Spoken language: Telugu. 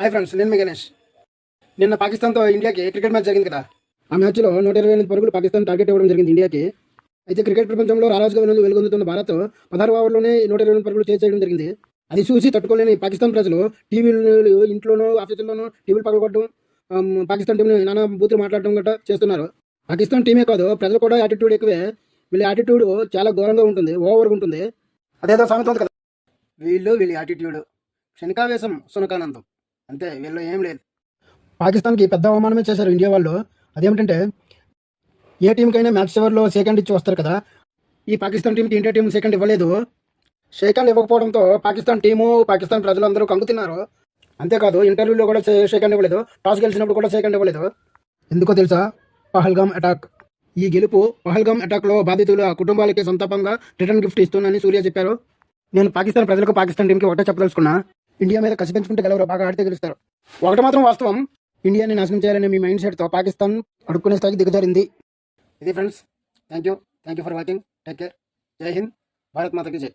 హాయ్ ఫ్రెండ్స్ నేను మీ గణేష్. నిన్న పాకిస్తాన్తో ఇండియాకి క్రికెట్ మ్యాచ్ జరిగింది కదా. ఆ మ్యాచ్లో నూట ఇరవై ఎనిమిది పరుగులు పాకిస్తాన్ టార్గెట్ ఇవ్వడం జరిగింది ఇండియాకి. అయితే క్రికెట్ ప్రపంచంలో రారాజుగా వెలుగు వెలుగొందుతున్న భారత్ పదహారు ఓవర్లోనే నూట ఇరవై ఎనిమిది పరుగులు చేసేయడం చేయడం జరిగింది. అది చూసి తట్టుకోలేని పాకిస్తాన్ ప్రజలు టీవీలు ఇంట్లోనూ ఆఫీసుల్లోనూ టీవీలు పగలగొట్టడం పాకిస్తాన్ టీంని నానా బూతులు మాట్లాడడం గట్రా చేస్తున్నారు. పాకిస్తాన్ టీమే కాదు ప్రజలు కూడా యాటిట్యూడ్ ఎక్కువే. వీళ్ళ యాటిట్యూడ్ చాలా ఘోరంగా ఉంటుంది ఓవర్గా ఉంటుంది. అదేదో సామెత ఉంది కదా. వీళ్ళు వీళ్ళ యాటిట్యూడ్ క్షణికావేశం సునకానందం. అంతే వీళ్ళు ఏం లేదు. పాకిస్తాన్కి పెద్ద అవమానమే చేశారు ఇండియా వాళ్ళు. అదేమిటంటే ఏ టీంకైనా మ్యాచ్ చివరిలో సెకండ్ ఇచ్చి వస్తారు కదా. ఈ పాకిస్తాన్ టీంకి ఇండియా టీం సెకండ్ ఇవ్వలేదు. సెకండ్ ఇవ్వకపోవడంతో పాకిస్తాన్ టీము పాకిస్తాన్ ప్రజలందరూ కంగుతున్నారు. అంతేకాదు ఇంటర్వ్యూలో కూడా సెకండ్ ఇవ్వలేదు. టాస్ గెలిచినప్పుడు కూడా సెకండ్ ఇవ్వలేదు. ఎందుకో తెలుసా? పహల్గామ్ అటాక్. ఈ గెలుపు పహల్గామ్ అటాక్లో బాధితుల కుటుంబాలకి సంతాపంగా రిటర్న్ గిఫ్ట్ ఇస్తున్నానని సూర్య చెప్పారు. నేను పాకిస్తాన్ ప్రజలకు పాకిస్తాన్ టీంకి ఒకటే చెప్పదలుచుకున్నా. ఇండియా మీద కసి పెంచుకుంటే గెలవరు బాగా ఆడితే గెలుస్తారు. ఒకటి మాత్రం వాస్తవం ఇండియాని నాశనం చేయాలనే మీ మైండ్ సెట్తో పాకిస్తాన్ అడుక్కునే స్థాయికి దిగజారింది. ఇది friends thank you thank you for watching take care Jai Hind. Bharat మాతకి జై.